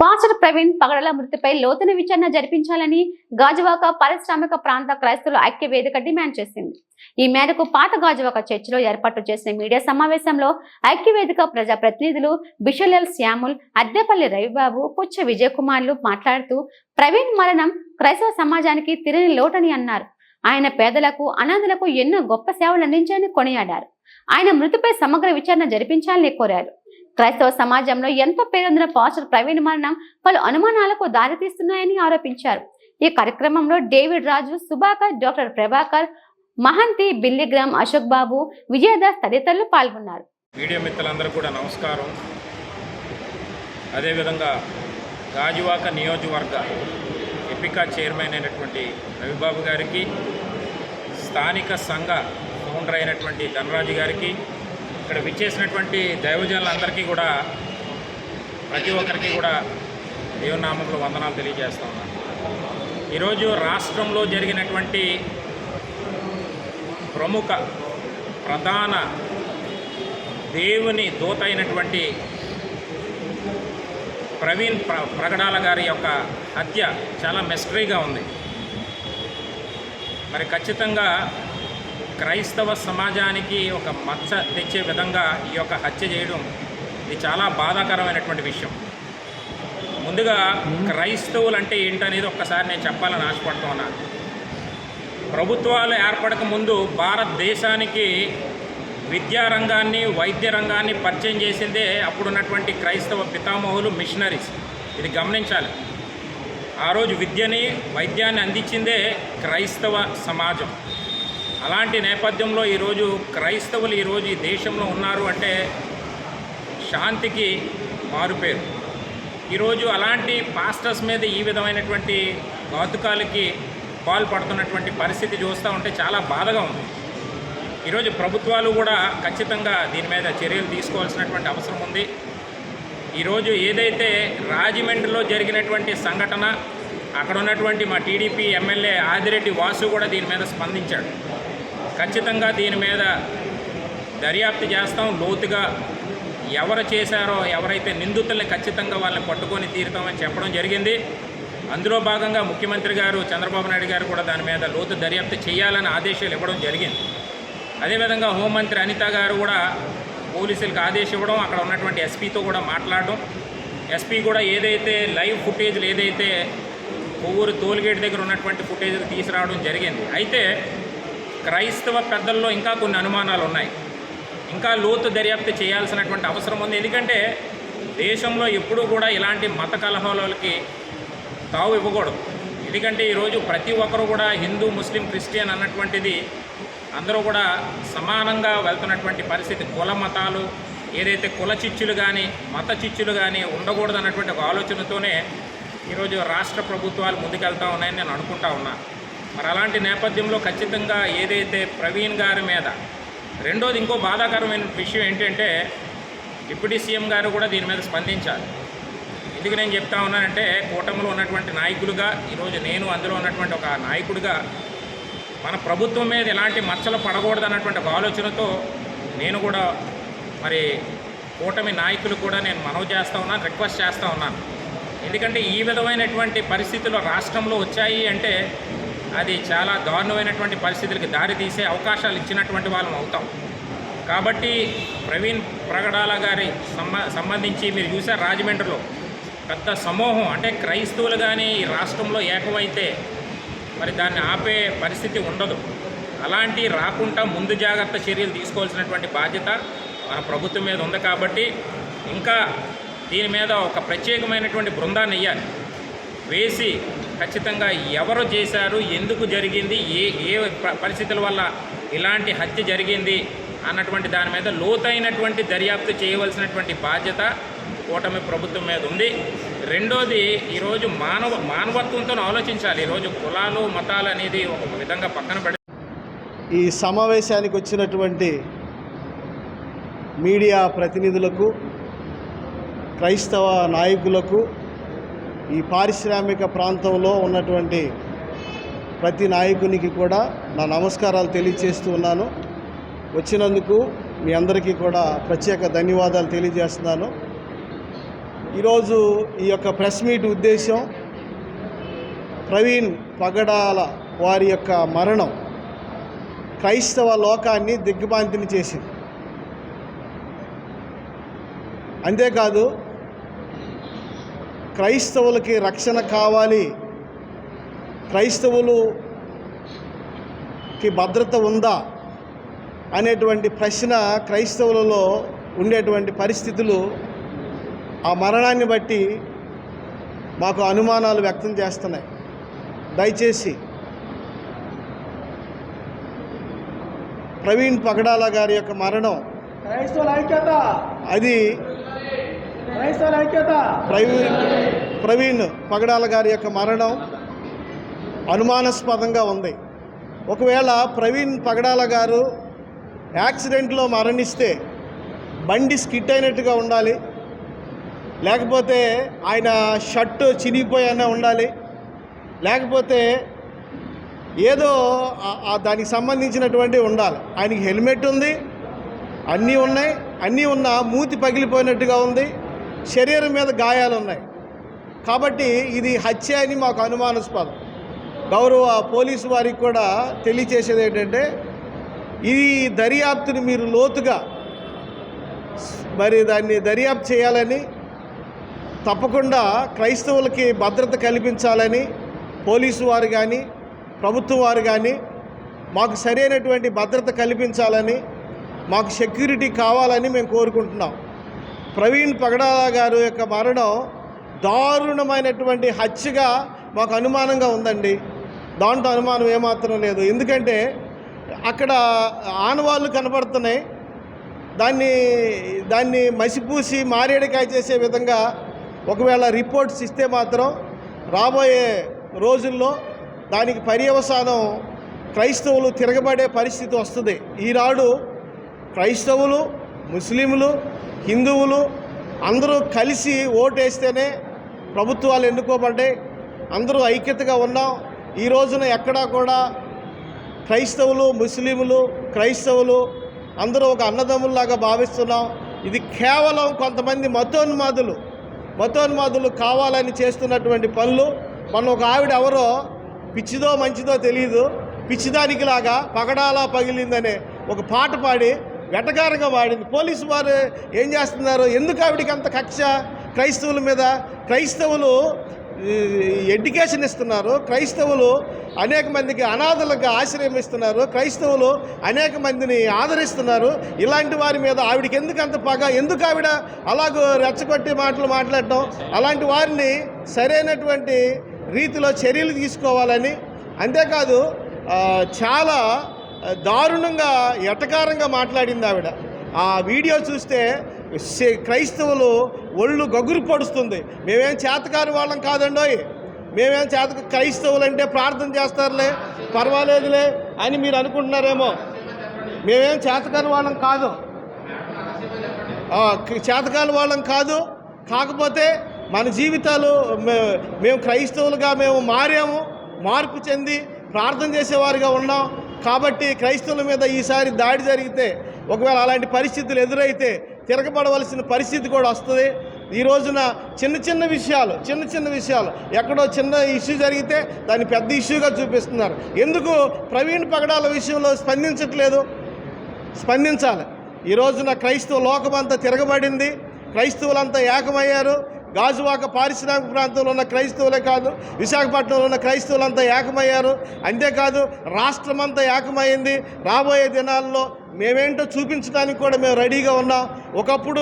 Pastor Praveen పగడల మృతిపై లోతైన విచారణ జరిపించాలని గాజువాక పారిశ్రామిక ప్రాంత క్రైస్తవుల ఐక్య వేదిక డిమాండ్ చేసింది. ఈ మేరకు పాత గాజువాక చర్చిలో ఏర్పాటు చేసిన మీడియా సమావేశంలో ఐక్య వేదిక ప్రజా ప్రతినిధులు బిషలల్ శ్యాముల్ అద్దెపల్లి రవిబాబు పుచ్చ విజయకుమార్లు మాట్లాడుతూ ప్రవీణ్ మరణం క్రైస్తవ సమాజానికి తిరిగి లోటని అన్నారు. ఆయన పేదలకు అనాథలకు ఎన్నో గొప్ప సేవలు అందించాలని కొనియాడారు. ఆయన మృతిపై సమగ్ర విచారణ జరిపించాలని కోరారు. క్రైస్తవ సమాజంలో ఎంతో పేరొందిన పాస్టర్ ప్రవీణ్ మరణం పలు అనుమానాలకు దారితీస్తున్నాయని ఆరోపించారు. ఈ కార్యక్రమంలో డేవిడ్ రాజు సుభాకర్ డాక్టర్ ప్రభాకర్ మహంతి బిల్లిగ్రామ్ అశోక్ బాబు విజయదాస్ తదితరులు పాల్గొన్నారు. మీడియా మిత్రులందరూ కూడా నమస్కారం. అదేవిధంగా గాజువాక నియోజకవర్గ ఎపికా చైర్మన్ అయినటువంటి రవిబాబు గారికి స్థానిక సంఘ ఫౌండర్ అయినటువంటి ధనరాజు గారికి ఇక్కడ విచ్చేసినటువంటి దైవజనులందరికీ కూడా ప్రతి ఒక్కరికి కూడా దేవనామంలో వందనాలు తెలియజేస్తా ఉన్నాను ఈరోజు రాష్ట్రంలో జరిగినటువంటి ప్రముఖ ప్రధాన దేవుని దూత అయినటువంటి ప్రవీణ్ ప్ర ప్రగడాల గారి యొక్క హత్య చాలా మిస్టరీగా ఉంది. మరి ఖచ్చితంగా క్రైస్తవ సమాజానికి ఒక మచ్చ తెచ్చే విధంగా ఈ యొక్క హత్య చేయడం ఇది చాలా బాధాకరమైనటువంటి విషయం. ముందుగా క్రైస్తవులు అంటే ఏంటనేది ఒక్కసారి నేను చెప్పాలని ఆశపడుతున్నాను ప్రభుత్వాలు ఏర్పడక ముందు భారతదేశానికి విద్యారంగాన్ని వైద్య రంగాన్ని పరిచయం చేసిందే అప్పుడున్నటువంటి క్రైస్తవ పితామహులు మిషనరీస్. ఇది గమనించాలి. ఆ రోజు విద్యని వైద్యాన్ని అందించిందే క్రైస్తవ సమాజం. అలాంటి నేపథ్యంలో ఈరోజు క్రైస్తవులు ఈరోజు ఈ దేశంలో ఉన్నారు అంటే శాంతికి మారుపేరు. ఈరోజు అలాంటి పాస్టర్స్ మీద ఈ విధమైనటువంటి ఘాతుకాలకి పాల్పడుతున్నటువంటి పరిస్థితి చూస్తూ ఉంటే చాలా బాధగా ఉంది. ఈరోజు ప్రభుత్వాలు కూడా ఖచ్చితంగా దీని మీద చర్యలు తీసుకోవాల్సినటువంటి అవసరం ఉంది. ఈరోజు ఏదైతే రాజమండ్రిలో జరిగినటువంటి సంఘటన అక్కడ ఉన్నటువంటి మా టీడీపీ ఎమ్మెల్యే ఆదిరెడ్డి వాసు కూడా దీని మీద స్పందించాడు. ఖచ్చితంగా దీని మీద దర్యాప్తు చేస్తాం. లోతుగా ఎవరు చేశారో ఎవరైతే నిందితుల్ని ఖచ్చితంగా వాళ్ళని పట్టుకొని తీరుతామని చెప్పడం జరిగింది. అందులో భాగంగా ముఖ్యమంత్రి గారు చంద్రబాబు నాయుడు గారు కూడా దాని మీద లోతు దర్యాప్తు చేయాలని ఆదేశాలు ఇవ్వడం జరిగింది. అదేవిధంగా హోంమంత్రి అనిత గారు కూడా పోలీసులకు ఆదేశం ఇవ్వడం అక్కడ ఉన్నటువంటి ఎస్పీతో కూడా మాట్లాడడం. ఎస్పీ కూడా ఏదైతే లైవ్ ఫుటేజ్లు ఏదైతే కొవ్వూరు టోల్గేట్ దగ్గర ఉన్నటువంటి ఫుటేజ్లు తీసుకురావడం జరిగింది. అయితే క్రైస్తవ పెద్దల్లో ఇంకా కొన్ని అనుమానాలు ఉన్నాయి. ఇంకా లోతు దర్యాప్తు చేయాల్సినటువంటి అవసరం ఉంది. ఎందుకంటే దేశంలో ఎప్పుడూ కూడా ఇలాంటి మత కలహాలకి తావు ఇవ్వకూడదు. ఎందుకంటే ఈరోజు ప్రతి ఒక్కరు కూడా హిందూ ముస్లిం క్రిస్టియన్ అన్నటువంటిది అందరూ కూడా సమానంగా వెళ్తున్నటువంటి పరిస్థితి. కుల మతాలు ఏదైతే కుల చిచ్చులు కానీ మత చిచ్చులు కానీ ఉండకూడదు అన్నటువంటి ఒక ఆలోచనతోనే ఈరోజు రాష్ట్ర ప్రభుత్వాలు ముందుకెళ్తా ఉన్నాయని నేను అనుకుంటా ఉన్నాను. మరి అలాంటి నేపథ్యంలో ఖచ్చితంగా ఏదైతే ప్రవీణ్ గారి మీద రెండోది ఇంకో బాధాకరమైన విషయం ఏంటంటే డిప్యూటీ సీఎం గారు కూడా దీని మీద స్పందించాలి. ఎందుకు నేను చెప్తా ఉన్నానంటే కూటమిలో ఉన్నటువంటి నాయకులుగా ఈరోజు నేను అందులో ఉన్నటువంటి ఒక నాయకుడిగా మన ప్రభుత్వం మీద ఎలాంటి మచ్చలు పడకూడదు అన్నటువంటి ఒక ఆలోచనతో నేను కూడా మరి కూటమి నాయకులు కూడా నేను మనవి చేస్తూ ఉన్నాను రిక్వెస్ట్ చేస్తూ ఉన్నాను. ఎందుకంటే ఈ విధమైనటువంటి పరిస్థితులు రాష్ట్రంలో వచ్చాయి అంటే అది చాలా దారుణమైనటువంటి పరిస్థితులకి దారితీసే అవకాశాలు ఇచ్చినటువంటి వాళ్ళం అవుతాం. కాబట్టి ప్రవీణ్ ప్రగడాల గారి సంబంధించి మీరు చూసారు రాజమండ్రిలో పెద్ద సమూహం అంటే క్రైస్తవులు కానీ ఈ రాష్ట్రంలో ఏకమైతే మరి దాన్ని ఆపే పరిస్థితి ఉండదు. అలాంటి రాకుండా ముందు జాగ్రత్త చర్యలు తీసుకోవాల్సినటువంటి బాధ్యత మన ప్రభుత్వం మీద ఉంది కాబట్టి ఇంకా దీని మీద ఒక ప్రత్యేకమైనటువంటి బృందాన్ని వేయాలి వేసి ఖచ్చితంగా ఎవరు చేశారు ఎందుకు జరిగింది ఏ ఏ ప- పరిస్థితుల వల్ల ఇలాంటి హత్య జరిగింది అన్నటువంటి దాని మీద లోతైనటువంటి దర్యాప్తు చేయవలసినటువంటి బాధ్యత కూటమి ప్రభుత్వం మీద ఉంది. రెండోది ఈరోజు మానవ మానవత్వంతో ఆలోచించాలి. ఈరోజు కులాలు మతాలు అనేది ఒక విధంగా పక్కన పెడి ఈ సమావేశానికి వచ్చినటువంటి మీడియా ప్రతినిధులకు క్రైస్తవ నాయకులకు ఈ పారిశ్రామిక ప్రాంతంలో ఉన్నటువంటి ప్రతి నాయకునికి కూడా నా నమస్కారాలు తెలియజేస్తూ ఉన్నాను. వచ్చినందుకు మీ అందరికీ కూడా ప్రత్యేక ధన్యవాదాలు తెలియజేస్తున్నాను. ఈరోజు ఈ యొక్క ప్రెస్ మీట్ ఉద్దేశం ప్రవీణ్ పగడాల వారి యొక్క మరణం క్రైస్తవ లోకాన్ని దిగ్భ్రాంతిని చేసింది. అంతేకాదు క్రైస్తవులకి రక్షణ కావాలి. క్రైస్తవులుకి భద్రత ఉందా అనేటువంటి ప్రశ్న క్రైస్తవులలో ఉండేటువంటి పరిస్థితులు ఆ మరణాన్ని బట్టి మాకు అనుమానాలు వ్యక్తం చేస్తున్నాయి. దయచేసి ప్రవీణ్ పగడాల గారి యొక్క మరణం క్రైస్తవుల ఐక్యత. అది ప్రవీణ్ ప్రవీణ్ పగడాల గారి యొక్క మరణం అనుమానాస్పదంగా ఉంది. ఒకవేళ ప్రవీణ్ పగడాల గారు యాక్సిడెంట్లో మరణిస్తే బండి స్కిట్ అయినట్టుగా ఉండాలి. లేకపోతే ఆయన షర్టు చినిగిపోయినా ఉండాలి. లేకపోతే ఏదో దానికి సంబంధించినటువంటి ఉండాలి. ఆయనకి హెల్మెట్ ఉంది అన్నీ ఉన్నాయి అన్నీ ఉన్నా మూతి పగిలిపోయినట్టుగా ఉంది. శరీరం మీద గాయాలు ఉన్నాయి కాబట్టి ఇది హత్య అని మాకు అనుమానాస్పదం. గౌరవ పోలీసు వారికి కూడా తెలియచేసేది ఏంటంటే ఈ దర్యాప్తుని మీరు లోతుగా మరి దాన్ని దర్యాప్తు చేయాలని తప్పకుండా క్రైస్తవులకి భద్రత కల్పించాలని పోలీసు వారు కానీ ప్రభుత్వం వారు కానీ మాకు సరైనటువంటి భద్రత కల్పించాలని మాకు సెక్యూరిటీ కావాలని మేము కోరుకుంటున్నాం. ప్రవీణ్ పగడాల గారు యొక్క మరణం దారుణమైనటువంటి హత్యగా మాకు అనుమానంగా ఉందండి. దాంట్లో అనుమానం ఏమాత్రం లేదు. ఎందుకంటే అక్కడ ఆనవాళ్ళు కనబడుతున్నాయి దాన్ని దాన్ని మసిపూసి మారేడికాయ చేసే విధంగా ఒకవేళ రిపోర్ట్స్ ఇస్తే మాత్రం రాబోయే రోజుల్లో దానికి పర్యవసానం క్రైస్తవులు తిరగబడే పరిస్థితి వస్తుంది. ఈనాడు క్రైస్తవులు ముస్లింలు హిందువులు అందరూ కలిసి ఓటేస్తేనే ప్రభుత్వాలు ఎన్నుకోబడ్డాయి. అందరూ ఐక్యతగా ఉన్నాం. ఈ రోజున ఎక్కడా కూడా క్రైస్తవులు ముస్లింలు క్రైస్తవులు అందరూ ఒక అన్నదమ్ముల్లాగా భావిస్తున్నాం. ఇది కేవలం కొంతమంది మతోన్మాదులు మతోన్మాదులు కావాలని చేస్తున్నటువంటి పనులు. మన ఒక ఆవిడ ఎవరో పిచ్చిదో మంచిదో తెలియదు పిచ్చిదానికి లాగా పగడాలా పగిలిందనే ఒక పాట పాడి వెటకారంగా వాడింది. పోలీసు వారు ఏం చేస్తున్నారు? ఎందుకు ఆవిడికి అంత కక్ష? క్రైస్తవుల మీద క్రైస్తవులు ఎడ్యుకేషన్ ఇస్తున్నారు. క్రైస్తవులు అనేక మందికి అనాథలకు ఆశ్రయం ఇస్తున్నారు. క్రైస్తవులు అనేక మందిని ఆదరిస్తున్నారు. ఇలాంటి వారి మీద ఆవిడకి ఎందుకు అంత పగ? ఎందుకు ఆవిడ అలాగూ రెచ్చగొట్టి మాటలు మాట్లాడటం అలాంటి వారిని సరైనటువంటి రీతిలో చర్యలు తీసుకోవాలని. అంతేకాదు చాలా దారుణంగా ఎటకారంగా మాట్లాడింది ఆవిడ. ఆ వీడియో చూస్తే క్రైస్తవులు ఒళ్ళు గగురు పడుస్తుంది. మేమేం చేతకాని వాళ్ళం కాదండోయ్. మేమేం చేత క్రైస్తవులు అంటే ప్రార్థన చేస్తారులే పర్వాలేదులే అని మీరు అనుకుంటున్నారేమో. మేమేం చేతకాని వాళ్ళం కాదు. చేతకాలు చేతకాని వాళ్ళం కాదు. కాకపోతే మన జీవితాలు మేము క్రైస్తవులుగా మేము మారాము. మార్పు చెంది ప్రార్థన చేసేవారుగా ఉన్నాం. కాబట్టి క్రైస్తవుల మీద ఈసారి దాడి జరిగితే ఒకవేళ అలాంటి పరిస్థితులు ఎదురైతే తిరగబడవలసిన పరిస్థితి కూడా వస్తుంది. ఈ రోజున చిన్న చిన్న విషయాలు చిన్న చిన్న విషయాలు ఎక్కడో చిన్న ఇష్యూ జరిగితే దాన్ని పెద్ద ఇష్యూగా చూపిస్తున్నారు. ఎందుకు ప్రవీణ్ పగడాల విషయంలో స్పందించట్లేదు? స్పందించాలి. ఈ రోజున క్రైస్తవ లోకమంతా తిరగబడింది. క్రైస్తవులంతా ఏకమయ్యారు. గాజువాక పారిశ్రామిక ప్రాంతంలో ఉన్న క్రైస్తవులే కాదు విశాఖపట్నంలో ఉన్న క్రైస్తవులంతా ఏకమయ్యారు. అంతేకాదు రాష్ట్రమంతా ఏకమైంది. రాబోయే దినాల్లో మేమేంటో చూపించడానికి కూడా మేము రెడీగా ఉన్నాం. ఒకప్పుడు